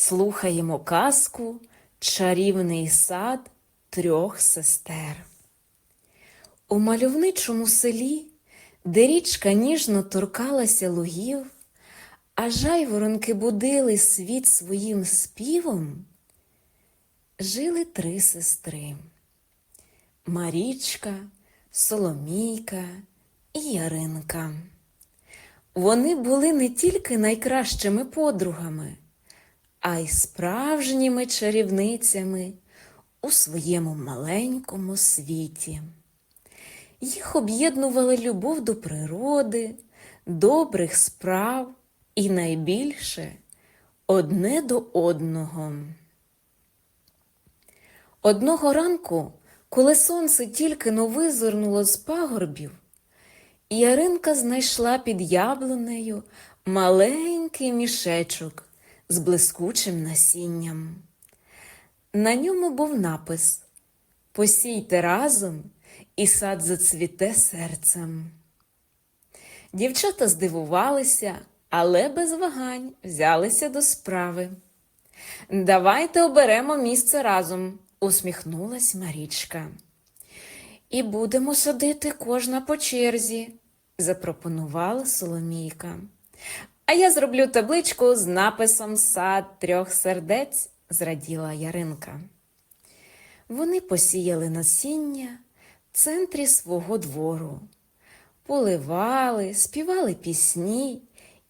Слухаємо казку Чарівний сад трьох сестер. У мальовничому селі, де річка ніжно торкалася лугів, а жайворонки будили світ своїм співом, жили три сестри Марічка, Соломійка і Яринка. Вони були не тільки найкращими подругами, а й справжніми чарівницями у своєму маленькому світі. Їх об'єднувала любов до природи, добрих справ і найбільше одне до одного. Одного ранку, коли сонце тільки но визирнуло з пагорбів, Яринка знайшла під яблунею маленький мішечок з блискучим насінням. На ньому був напис Посійте разом, і сад зацвіте серцем. Дівчата здивувалися, але без вагань взялися до справи. Давайте оберемо місце разом, усміхнулась Марічка. І будемо садити кожна по черзі, запропонувала Соломійка. А я зроблю табличку з написом Сад трьох сердець, зраділа Яринка. Вони посіяли насіння в центрі свого двору, поливали, співали пісні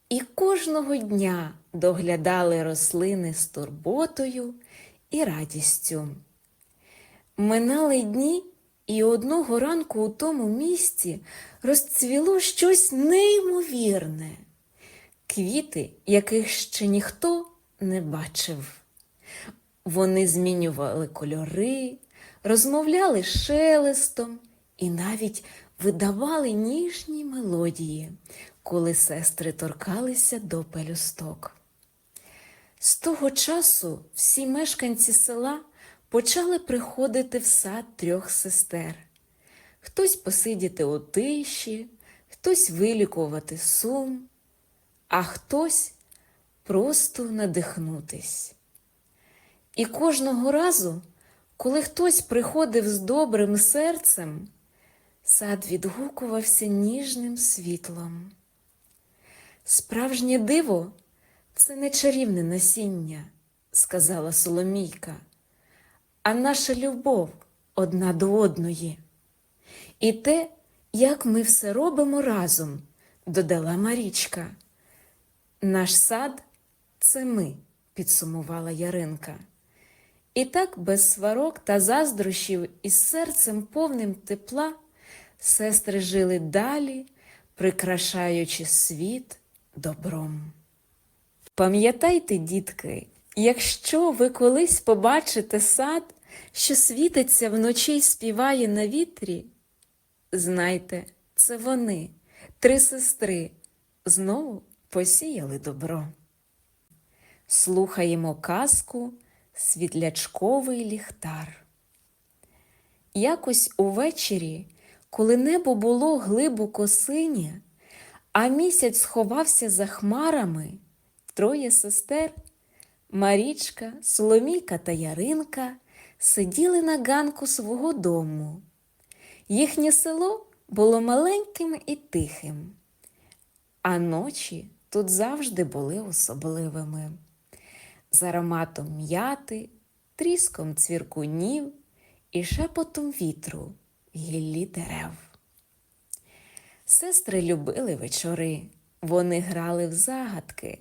і кожного дня доглядали рослини з турботою і радістю. Минали дні, і одного ранку у тому місці розцвіло щось неймовірне, квіти, яких ще ніхто не бачив. Вони змінювали кольори, розмовляли шелестом і навіть видавали ніжні мелодії, коли сестри торкалися до пелюсток. З того часу всі мешканці села почали приходити в сад трьох сестер. Хтось посидіти у тиші, хтось вилікувати сум, а хтось просто надихнутись. І кожного разу, коли хтось приходив з добрим серцем, сад відгукувався ніжним світлом. Справжнє диво це не чарівне насіння, сказала Соломійка, а наша любов одна до одної. І те, як ми все робимо разом, додала Марічка. Наш сад це ми, підсумувала Яринка. І так без сварок та заздрощів із серцем повним тепла сестри жили далі, прикрашаючи світ добром. Пам'ятайте, дітки, якщо ви колись побачите сад, що світиться вночі й співає на вітрі, знайте, це вони, три сестри, знову посіяли добро. Слухаємо казку Світлячковий ліхтар. Якось увечері, коли небо було глибоко синє, а місяць сховався за хмарами, троє сестер Марічка, Соломійка та Яринка сиділи на ганку свого дому. Їхнє село було маленьким і тихим, а ночі тут завжди були особливими з ароматом м'яти, тріском цвіркунів і шепотом вітру гіллі дерев. Сестри любили вечори, вони грали в загадки,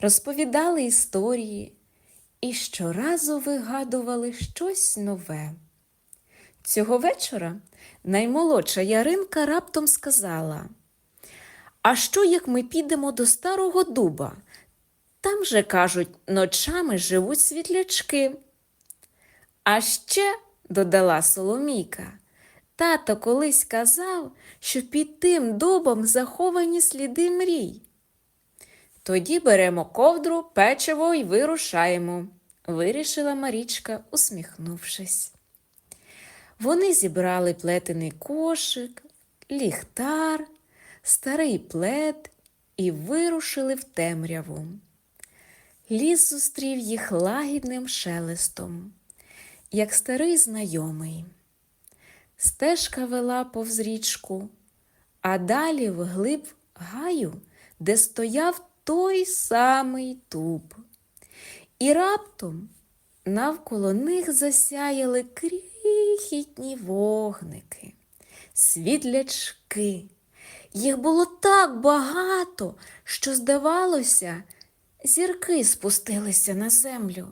розповідали історії і щоразу вигадували щось нове. Цього вечора наймолодша Яринка раптом сказала: А що, як ми підемо до старого дуба? Там же, кажуть, ночами живуть світлячки. А ще, додала Соломійка, тато колись казав, що під тим дубом заховані сліди мрій. Тоді беремо ковдру, печиво і вирушаємо, вирішила Марічка, усміхнувшись. Вони зібрали плетений кошик, ліхтар, старий плед і вирушили в темряву. Ліс зустрів їх лагідним шелестом, як старий знайомий. Стежка вела повз річку, а далі вглиб гаю, де стояв той самий дуб. І раптом навколо них засяяли крихітні вогники, світлячки. Їх було так багато, що, здавалося, зірки спустилися на землю.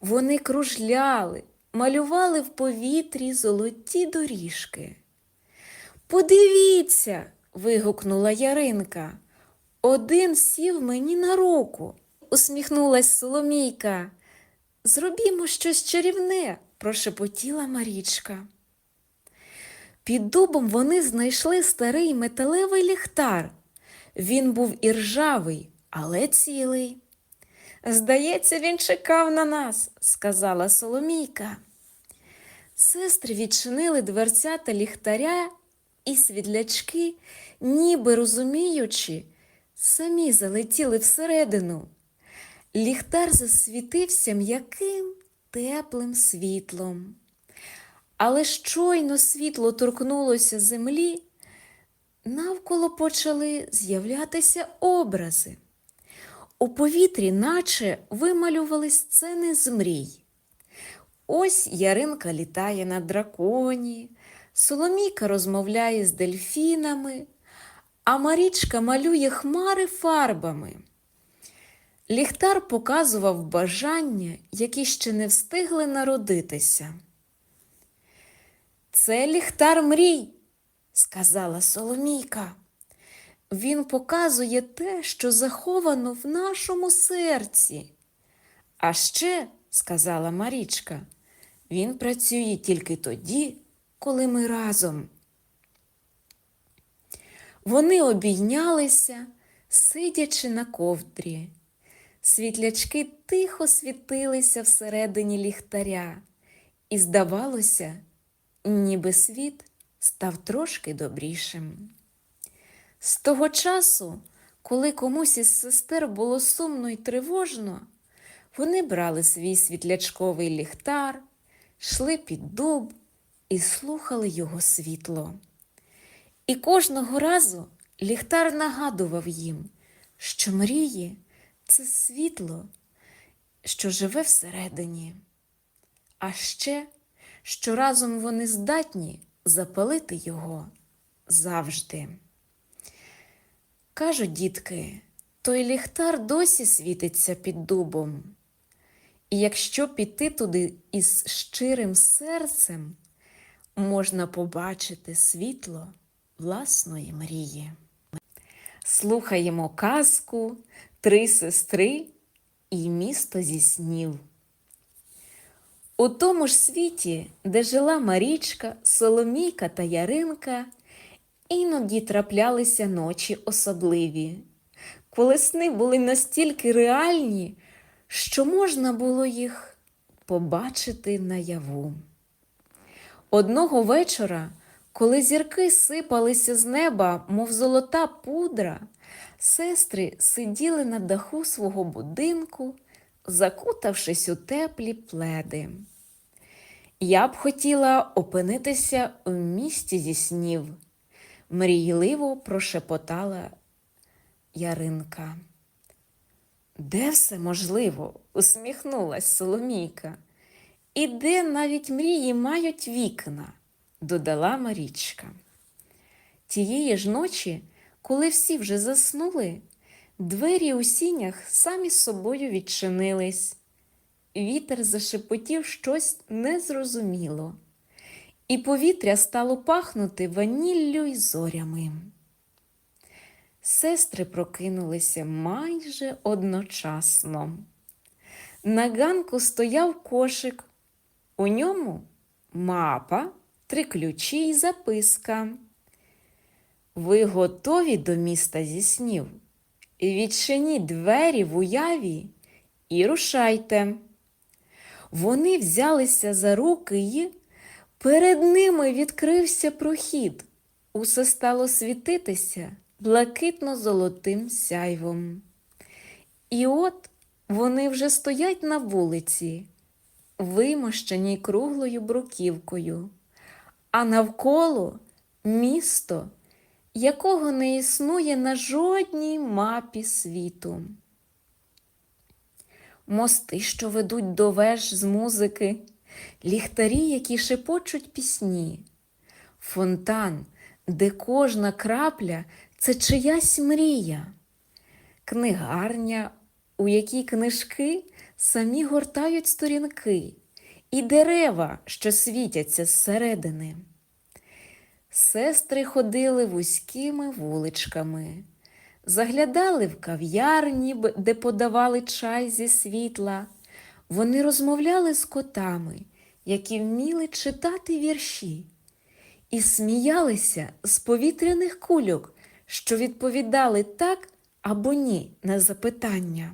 Вони кружляли, малювали в повітрі золоті доріжки. Подивіться, вигукнула Яринка. Один сів мені на руку, усміхнулась Соломійка. Зробімо щось чарівне, прошепотіла Марічка. Під дубом вони знайшли старий металевий ліхтар. Він був іржавий, але цілий. Здається, він чекав на нас, сказала Соломійка. Сестри відчинили дверцята ліхтаря, і світлячки, ніби розуміючи, самі залетіли всередину. Ліхтар засвітився м'яким теплим світлом. Але щойно світло торкнулося землі, навколо почали з'являтися образи. У повітрі, наче вималювали сцени з мрій. Ось Яринка літає на драконі, Соломійка розмовляє з дельфінами, а Марічка малює хмари фарбами. Ліхтар показував бажання, які ще не встигли народитися. Це ліхтар мрій, сказала Соломійка. Він показує те, що заховано в нашому серці. А ще, сказала Марічка, він працює тільки тоді, коли ми разом. Вони обійнялися, сидячи на ковдрі. Світлячки тихо світилися всередині ліхтаря, і, здавалося, ніби світ став трошки добрішим. З того часу, коли комусь із сестер було сумно й тривожно, вони брали свій світлячковий ліхтар, йшли під дуб і слухали його світло. І кожного разу ліхтар нагадував їм, що мрії це світло, що живе всередині, а ще, що разом вони здатні запалити його завжди. Кажуть, дітки, той ліхтар досі світиться під дубом. І якщо піти туди із щирим серцем, можна побачити світло власної мрії. Слухаємо казку Три сестри і місто зі снів. У тому ж світі, де жила Марічка, Соломійка та Яринка, іноді траплялися ночі особливі, коли сни були настільки реальні, що можна було їх побачити наяву. Одного вечора, коли зірки сипалися з неба, мов золота пудра, сестри сиділи на даху свого будинку, закутавшись у теплі пледи. Я б хотіла опинитися в місті зі снів, мрійливо прошепотала Яринка. Де все можливо? усміхнулась Соломійка. І де навіть мрії мають вікна, додала Марічка. Тієї ж ночі, коли всі вже заснули, двері у сінях самі з собою відчинились. Вітер зашепотів щось незрозуміло, і повітря стало пахнути ваніллю й зорями. Сестри прокинулися майже одночасно. На ганку стояв кошик. У ньому мапа, три ключі й записка. Ви готові до міста зі снів? Відчиніть двері в уяві і рушайте. Вони взялися за руки й перед ними відкрився прохід. Усе стало світитися блакитно-золотим сяйвом. І от Вони вже стоять на вулиці, вимощеній круглою бруківкою, а навколо місто, якого не існує на жодній мапі світу. Мости, що ведуть до веж з музики, ліхтарі, які шепочуть пісні, фонтан, де кожна крапля це чиясь мрія, книгарня, у якій книжки самі гортають сторінки, і дерева, що світяться зсередини. Сестри ходили вузькими вуличками, заглядали в кав'ярні, де подавали чай зі світла. Вони розмовляли з котами, які вміли читати вірші, і сміялися з повітряних кульок, що відповідали так або ні на запитання.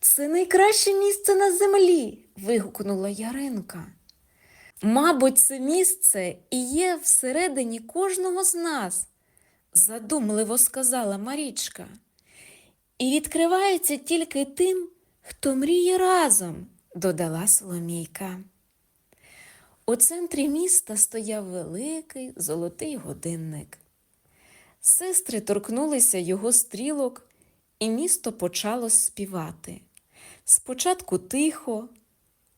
Це найкраще місце на землі. вигукнула Яринка. Мабуть, це місце і є всередині кожного з нас, задумливо сказала Марічка. І відкривається тільки тим, хто мріє разом, додала Соломійка. У центрі міста стояв великий золотий годинник. Сестри торкнулися його стрілок, і місто почало співати. Спочатку тихо,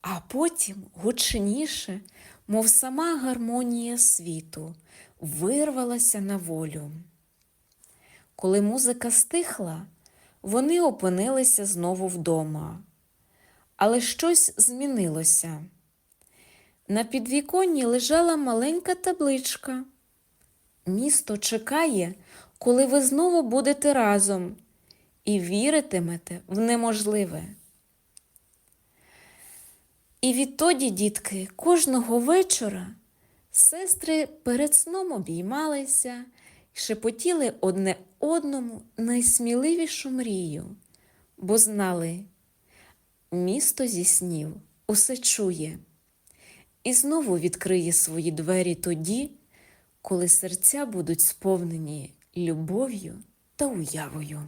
а потім гучніше, мов сама гармонія світу, вирвалася на волю. Коли музика стихла, вони опинилися знову вдома. Але щось змінилося. На підвіконні лежала маленька табличка. Місто чекає, коли ви знову будете разом і віритимете в неможливе. І відтоді, дітки, кожного вечора сестри перед сном обіймалися і шепотіли одне одному найсміливішу мрію, бо знали, місто зі снів усе чує і знову відкриє свої двері тоді, коли серця будуть сповнені любов'ю та уявою.